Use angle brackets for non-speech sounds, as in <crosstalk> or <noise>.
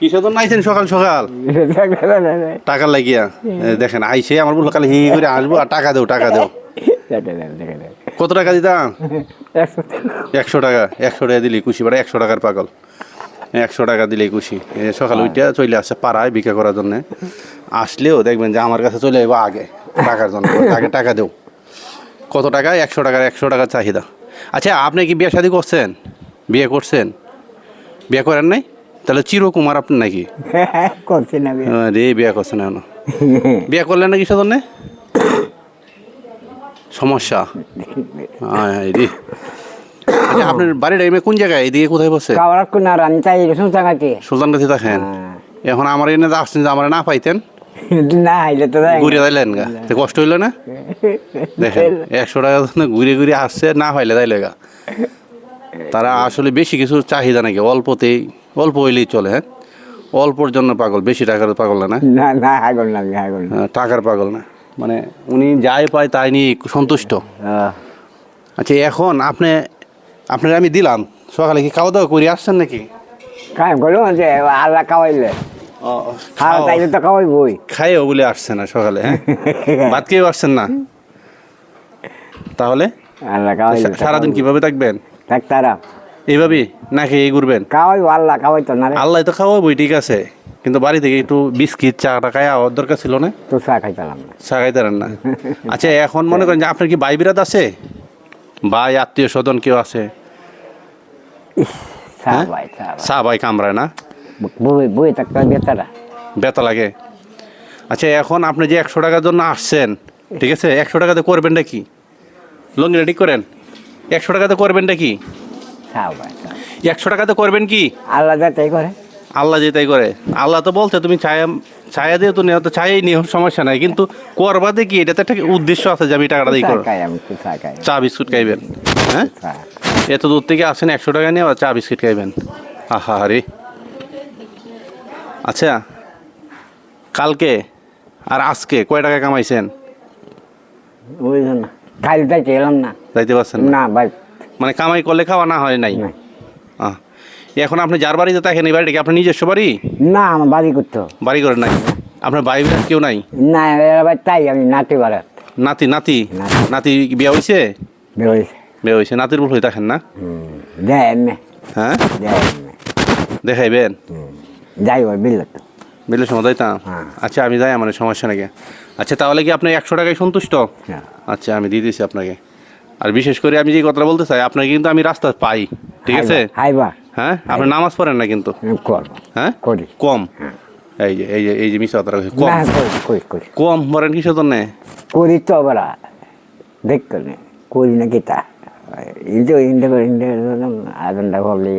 কিসের আইছেন সকাল সকাল? টাকা লাগিয়া। দেখেন আইসে আমার বলল কালে হি করে আসব আর টাকা দেও টাকা দেও। কত টাকা দিতাম? একশো টাকা। একশো টাকা দিলি খুশি বাড়া একশো টাকার পাগল। একশো টাকা দিলেই খুশি এ, সকালে উইটা চলে আসছে পাড়ায় ভিক্ষা করার জন্য। আসলেও দেখবেন যে আমার কাছে চলে যাব আগে টাকার জন্য। আগে টাকা দেও। কত টাকা? একশো টাকার একশো টাকার চাহিদা। আচ্ছা আপনি কি বিয়ে শাদি করছেন? বিয়ে করছেন? বিয়ে করেন নাই? তাহলে চিরকুমার আপনি নাকি? <laughs> করছি না রে বিয়ে করছেন এখন বিয়ে করলেন না কিসের জন্যে? সমস্যা। হায় রে। আচ্ছা আপনার বাড়িটা এমনি কোন জায়গায়? এদিকে কোথায় বসে? কাওয়ার কোন আর আমি গাছি সুলতান থাকেন? এখন আমার এনে আসছেন যে আমার না পাইতেন? না আইলে তো ঘুরে যাইলেন গা। তো কষ্ট হইল না? দেখেন একশো টাকা ঘুরে ঘুরে আসছে না পাইলে তাইলে গা। তারা আসলে বেশি কিছু চাহিদা নাকি? অল্পতেই অল্প হইলেই চলে হ্যাঁ? অল্পর জন্য পাগল বেশি টাকার পাগল না না? না হাগল না না। হ্যাঁ, টাকার পাগল না। মানে উনি যাই পায় তাই নিয়ে সন্তুষ্ট। আচ্ছা এখন আপনি আপনার আমি দিলাম। সকালে কি খাওয়া দাওয়া করে আসছেন নাকি? কাম করো যে আল্লাহ খাওয়াইলে। খাওয়া চাইলে তো খাওয়াইবই। খাইও বলে আসছে না সকালে হ্যাঁ? <laughs> ভাত খেয়েও আসছেন না? তাহলে? আল্লাহ খাওয়াইলে সারাদিন কীভাবে থাকবেন? ডাক্তারা এইভাবেই না খেয়ে ঘুরবেন? খাওয়াইবো আল্লাহ খাওয়াইতো না আল্লাহ তো খাওয়াবই ঠিক আছে। কিন্তু বাড়ি থেকে একটু বিস্কিট চা টাকা খাওয়ার দরকার ছিল না? তো চা খাইতাম না। চা খাইতারেন না। আচ্ছা এখন মনে করেন যে আপনার কি ভাই বিরাট আছে? ভাই আত্মীয় স্বজন কেউ আছে? চা হ্যাঁ? ভাই চা ভাই। কামড়ায় না? বই বই থাকতে বেতারা। বেতা লাগে। আচ্ছা এখন আপনি যে একশো টাকার জন্য আসছেন ঠিক আছে? একশো টাকাতে করবেনটা কি? লঙ্গি রেডি করেন? একশো টাকাতে করবেনটা কি? চা ভাই চা। একশো টাকাতে করবেন কি? আল্লাহ যাতেই করে। আল্লাহ যে তাই করে। আল্লাহ তো বলছে তুমি ছায়া ছায়া দিয়ে তো নেওয়া তো ছায়াই নিও সমস্যা নাই। কিন্তু করবাতে কি? এটা তো একটা উদ্দেশ্য আছে যে আমি টাকাটা দিই চা করো চা বিস্কুট খাইবেন হ্যাঁ? এত দূর থেকে আসেন একশো টাকা নিয়ে আবার চা বিস্কুট খাইবেন। আহা রে। আচ্ছা কালকে আর আজকে কয় টাকা কামাইছেন? ওই জন্য। খাইলে যাইতে এলাম না। যাইতে পারছেন না? না ভাই মানে কামাই করলে খাওয়া না হয় নাই। এখন আপনি যার বাড়িতে থাকেন এই বাড়িটা কি আপনার নিজস্ব বাড়ি? না আমার বাড়ি করতো বাড়ি করে নাই। আপনার ভাই বোন কেউ নাই? না তাই আমি নাতি বাড়াত নাতি নাতি? নাতি। বিয়ে হয়েছে বেরোইছে বিয়ে হয়েছে নাতির বল হয়ে থাকেন না? হ্যাঁ? দেখাইবেন? যাই বিলত বিলের সময় যাইতাম হ্যাঁ। আচ্ছা আমি যাই আমার সমস্যা নাকি। আচ্ছা তাহলে কি আপনি একশো টাকায় সন্তুষ্ট? হ্যাঁ। আচ্ছা আমি দিয়ে দিচ্ছি আপনাকে। আর বিশেষ করে আমি যে কথাটা বলতে চাই আপনাকে কিন্তু আমি রাস্তা পাই ঠিক আছে? হাইবা। হ্যাঁ? আপনি নামাজ পড়েন না কিন্তু? হ্যাঁ? কম? এই যে এই যে এই যে মিশা কথাটা কম। কম পড়েন কিসের জন্য? করি তো আবার দেখতো করি না কি তা? ইন্ডিয়া ইন্ডিয়া আদনটা ভাবলে